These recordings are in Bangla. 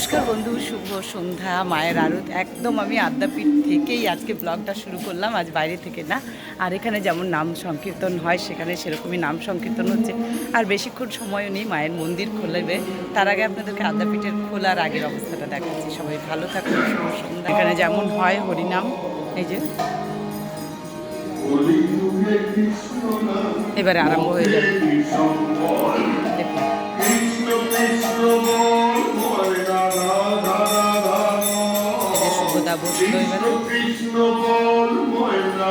নমস্কার বন্ধু, শুভ সন্ধ্যা, মায়ের আরত। একদম আমি আদ্যাপীঠ থেকেই আজকে ব্লগটা শুরু করলাম, আজ বাইরে থেকে না। আর এখানে যেমন নাম সংকীর্তন হয়, সেখানে সেরকমই নাম সংকীর্তন হচ্ছে। আর বেশিক্ষণ সময়ও নেই, মায়ের মন্দির খোলাবে। তার আগে আপনাদেরকে আদ্যাপীঠের খোলার আগের অবস্থাটা দেখাচ্ছি। সবাই ভালো থাকুন, শুভ সন্ধ্যা। এখানে যেমন হয় হরিনাম এই যে। এবারে আরম্ভ হয়ে যাবে। শুভদা বসল এবারে কৃষ্ণ ময়না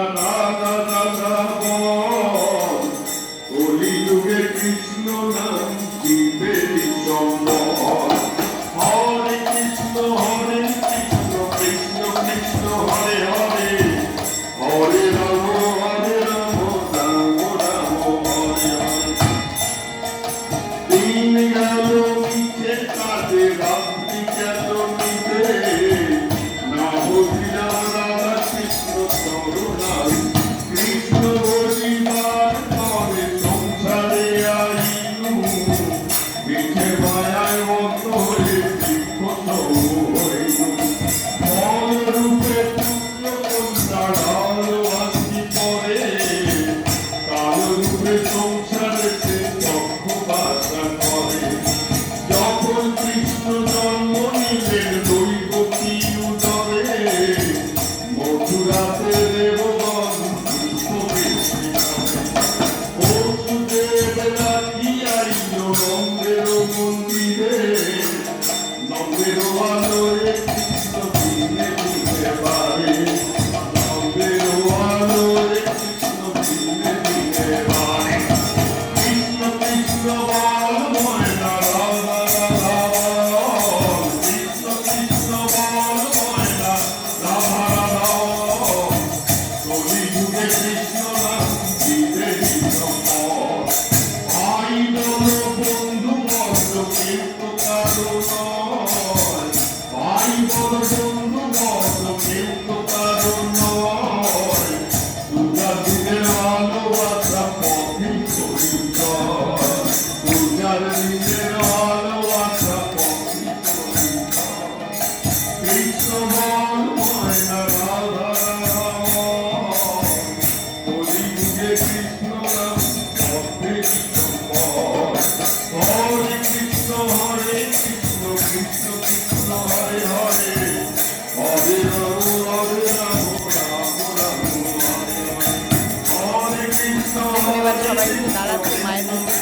এবার সবাই একটু দাঁড়াচ্ছে মায়ের মন্দির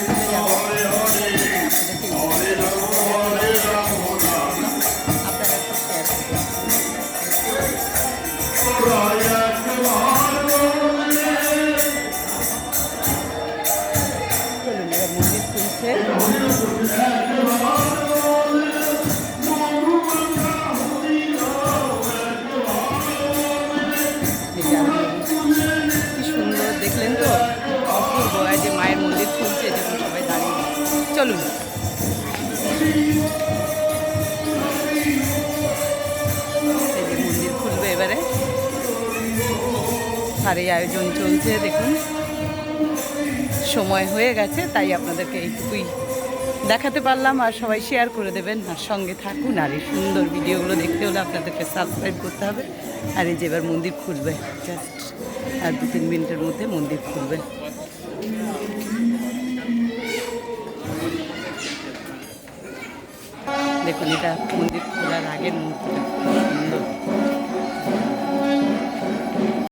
কি সুন্দর দেখলেন তো? অপূর্ব এই যে মায়ের মন্দির খুলছে দেখুন সবাই দাঁড়িয়ে চলুন। যে মন্দির খুলবে এবারে। আর এই আয়োজন চলছে, দেখুন। সময় হয়ে গেছে, তাই আপনাদেরকে এইটুকুই দেখাতে পারলাম। আর সবাই শেয়ার করে দেবেন। আর সঙ্গে থাকুন। আর এই সুন্দর ভিডিওগুলো দেখতে হলে আপনাদেরকে সাবস্ক্রাইব করতে হবে। আর এই যে এবার মন্দির খুলবে জাস্ট আর দু তিন মিনিটের মধ্যে মন্দির খুলবে। দেখুন এটা মন্দির খোলার আগের মুহূর্তটা।